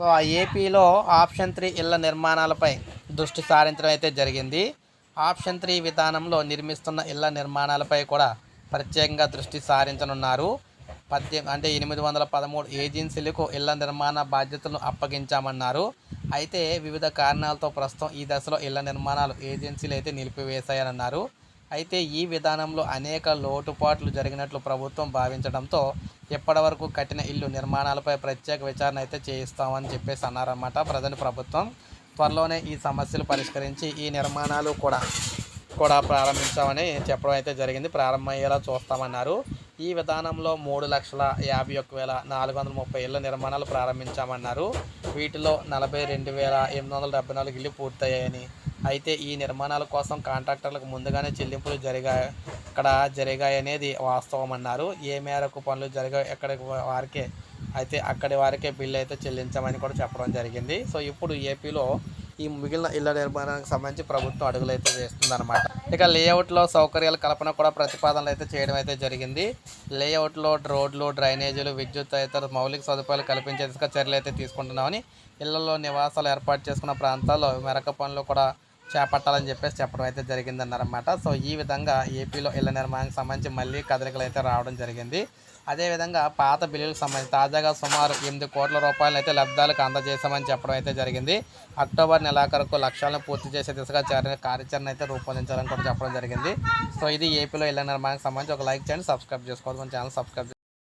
So ఆ ఏపీలో option three ఇళ్ళ నిర్మాణాలపై దృష్టి సారించడం అయితే జరిగింది. ఆప్షన్ త్రీ విధానంలో నిర్మిస్తున్న ఇళ్ళ నిర్మాణాలపై కూడా ప్రత్యేకంగా దృష్టి సారించనున్నారు. పద్దె అంటే ఎనిమిది వందల పదమూడు ఏజెన్సీలకు ఇళ్ళ నిర్మాణ బాధ్యతలను అప్పగించామన్నారు. అయితే వివిధ కారణాలతో ప్రస్తుతం ఈ దశలో ఇళ్ళ నిర్మాణాలు ఏజెన్సీలు అయితే నిలిపివేశాయన్నారు. అయితే ఈ విధానంలో అనేక లోటుపాట్లు జరిగినట్లు ప్రభుత్వం భావించడంతో ఇప్పటివరకు కట్టిన ఇల్లు నిర్మాణాలపై ప్రత్యేక విచారణ అయితే చేయిస్తామని చెప్పేసి అన్నారన్నమాట ప్రజెంట్ ప్రభుత్వం. త్వరలోనే ఈ సమస్యలు పరిష్కరించి ఈ నిర్మాణాలు కూడా కూడా ప్రారంభించామని చెప్పడం అయితే జరిగింది. ప్రారంభమయ్యేలా చూస్తామన్నారు. ఈ విధానంలో మూడు లక్షల యాభై ఒక్క వేల నాలుగు వందల ముప్పై ఇళ్ళ నిర్మాణాలు ప్రారంభించామన్నారు. వీటిలో నలభై రెండు వేల ఎనిమిది వందల డెబ్బై నాలుగు ఇల్లు పూర్తయ్యాయని అయితే ఈ నిర్మాణాల కోసం కాంట్రాక్టర్లకు ముందుగానే చెల్లింపులు జరిగాయి ఇక్కడ జరిగాయనేది వాస్తవం అన్నారు ఏ మేరకు పనులు జరిగాయి ఎక్కడికి వారికే అయితే అక్కడి వారికే బిల్లు అయితే చెల్లించామని కూడా చెప్పడం జరిగింది. సో ఇప్పుడు ఏపీలో ఈ మిగిలిన ఇళ్ళ నిర్మాణానికి సంబంధించి ప్రభుత్వం అడుగులు అయితే వేస్తుందన్నమాట. ఇక లేఅవుట్లో సౌకర్యాల కల్పన కూడా ప్రతిపాదనలు అయితే చేయడం అయితే జరిగింది. లేఅవుట్లో రోడ్లు డ్రైనేజీలు విద్యుత్ తదితర మౌలిక సదుపాయాలు కల్పించే దిశగా చర్యలు అయితే తీసుకుంటున్నామని ఇళ్ళలో నివాసాలు ఏర్పాటు చేసుకున్న ప్రాంతాల్లో మెరక పనులు కూడా చేపట్టాలని చెప్పేసి చెప్పడం అయితే జరిగిందన్నమాట సో ఈ విధంగా ఏపీలో ఇళ్ళ నిర్మాణానికి సంబంధించి మళ్ళీ కదలికలు అయితే రావడం జరిగింది. అదేవిధంగా పాత బిల్లులకు సంబంధించి తాజాగా సుమారు ఎనిమిది కోట్ల రూపాయలు అయితే లబ్ధాలకు అందజేశామని చెప్పడం అయితే జరిగింది. అక్టోబర్ నెలాఖరుకు లక్ష్యాలను పూర్తి చేసే దిశగా చర్య కార్యాచరణ అయితే రూపొందించాలని కూడా చెప్పడం జరిగింది. సో ఇది ఏపీలో ఇళ్ళ నిర్మాణానికి సంబంధించి ఒక లైక్ చేయండి సబ్స్క్రైబ్ చేసుకోవాలి మన ఛానల్ సబ్స్క్రైబ్